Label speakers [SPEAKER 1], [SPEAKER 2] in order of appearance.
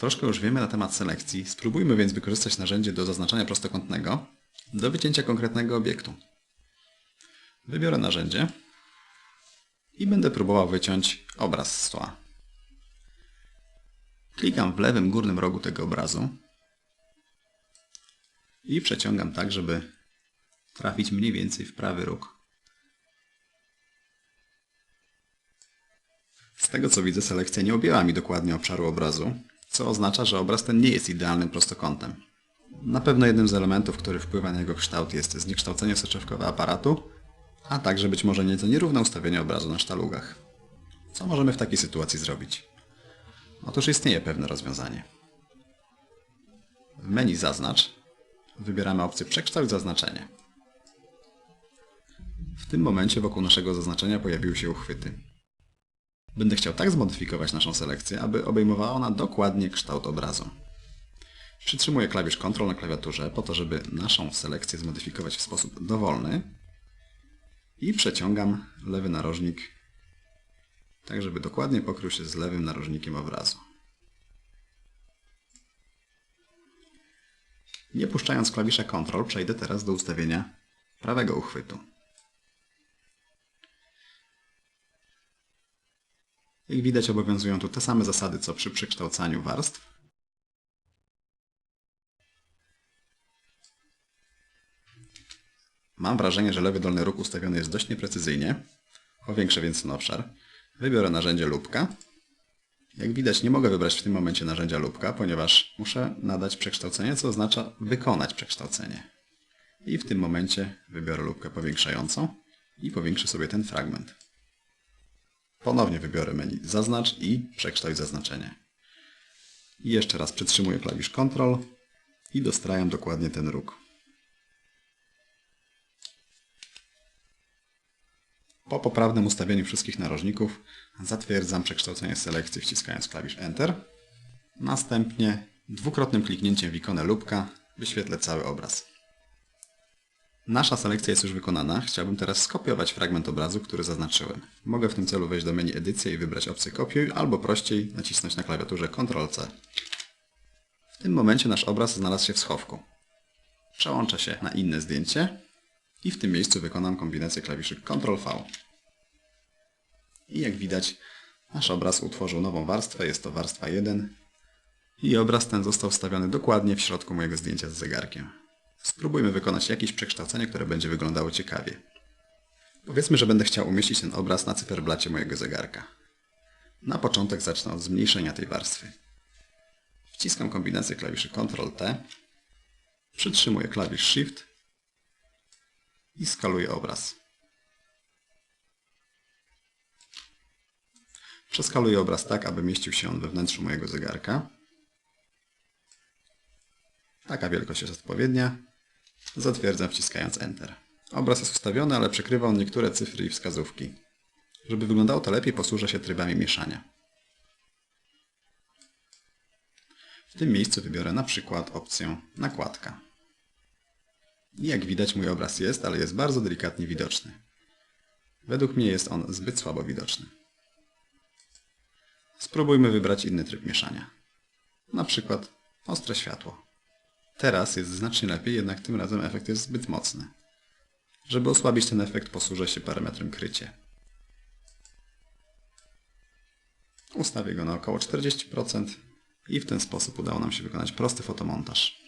[SPEAKER 1] Troszkę już wiemy na temat selekcji, spróbujmy więc wykorzystać narzędzie do zaznaczania prostokątnego do wycięcia konkretnego obiektu. Wybiorę narzędzie i będę próbował wyciąć obraz z tła. Klikam w lewym górnym rogu tego obrazu i przeciągam tak, żeby trafić mniej więcej w prawy róg. Z tego co widzę, selekcja nie objęła mi dokładnie obszaru obrazu, co oznacza, że obraz ten nie jest idealnym prostokątem. Na pewno jednym z elementów, który wpływa na jego kształt jest zniekształcenie soczewkowe aparatu, a także być może nieco nierówne ustawienie obrazu na sztalugach. Co możemy w takiej sytuacji zrobić? Otóż istnieje pewne rozwiązanie. W menu Zaznacz wybieramy opcję Przekształć zaznaczenie. W tym momencie wokół naszego zaznaczenia pojawiły się uchwyty. Będę chciał tak zmodyfikować naszą selekcję, aby obejmowała ona dokładnie kształt obrazu. Przytrzymuję klawisz Ctrl na klawiaturze po to, żeby naszą selekcję zmodyfikować w sposób dowolny i przeciągam lewy narożnik tak, żeby dokładnie pokrył się z lewym narożnikiem obrazu. Nie puszczając klawisza Ctrl przejdę teraz do ustawienia prawego uchwytu. Jak widać obowiązują tu te same zasady co przy przekształcaniu warstw. Mam wrażenie, że lewy dolny róg ustawiony jest dość nieprecyzyjnie. Powiększę więc ten obszar. Wybiorę narzędzie lubka. Jak widać nie mogę wybrać w tym momencie narzędzia lubka, ponieważ muszę nadać przekształcenie, co oznacza wykonać przekształcenie. I w tym momencie wybiorę lubkę powiększającą i powiększę sobie ten fragment. Ponownie wybiorę menu Zaznacz i Przekształć zaznaczenie. I jeszcze raz przytrzymuję klawisz Ctrl i dostrajam dokładnie ten róg. Po poprawnym ustawieniu wszystkich narożników zatwierdzam przekształcenie selekcji wciskając klawisz Enter. Następnie dwukrotnym kliknięciem w ikonę lubka wyświetlę cały obraz. Nasza selekcja jest już wykonana. Chciałbym teraz skopiować fragment obrazu, który zaznaczyłem. Mogę w tym celu wejść do menu Edycja i wybrać opcję Kopiuj, albo prościej nacisnąć na klawiaturze Ctrl-C. W tym momencie nasz obraz znalazł się w schowku. Przełączę się na inne zdjęcie i w tym miejscu wykonam kombinację klawiszy Ctrl-V. I jak widać, nasz obraz utworzył nową warstwę, jest to warstwa 1 i obraz ten został wstawiony dokładnie w środku mojego zdjęcia z zegarkiem. Spróbujmy wykonać jakieś przekształcenie, które będzie wyglądało ciekawie. Powiedzmy, że będę chciał umieścić ten obraz na cyferblacie mojego zegarka. Na początek zacznę od zmniejszenia tej warstwy. Wciskam kombinację klawiszy Ctrl-T, przytrzymuję klawisz Shift i skaluję obraz. Przeskaluję obraz tak, aby mieścił się on we wnętrzu mojego zegarka. Taka wielkość jest odpowiednia. Zatwierdzam wciskając Enter. Obraz jest ustawiony, ale przekrywa on niektóre cyfry i wskazówki. Żeby wyglądało to lepiej, posłużę się trybami mieszania. W tym miejscu wybiorę na przykład opcję Nakładka. I jak widać mój obraz jest, ale jest bardzo delikatnie widoczny. Według mnie jest on zbyt słabo widoczny. Spróbujmy wybrać inny tryb mieszania. Na przykład ostre światło. Teraz jest znacznie lepiej, jednak tym razem efekt jest zbyt mocny. Żeby osłabić ten efekt posłużę się parametrem krycie. Ustawię go na około 40% i w ten sposób udało nam się wykonać prosty fotomontaż.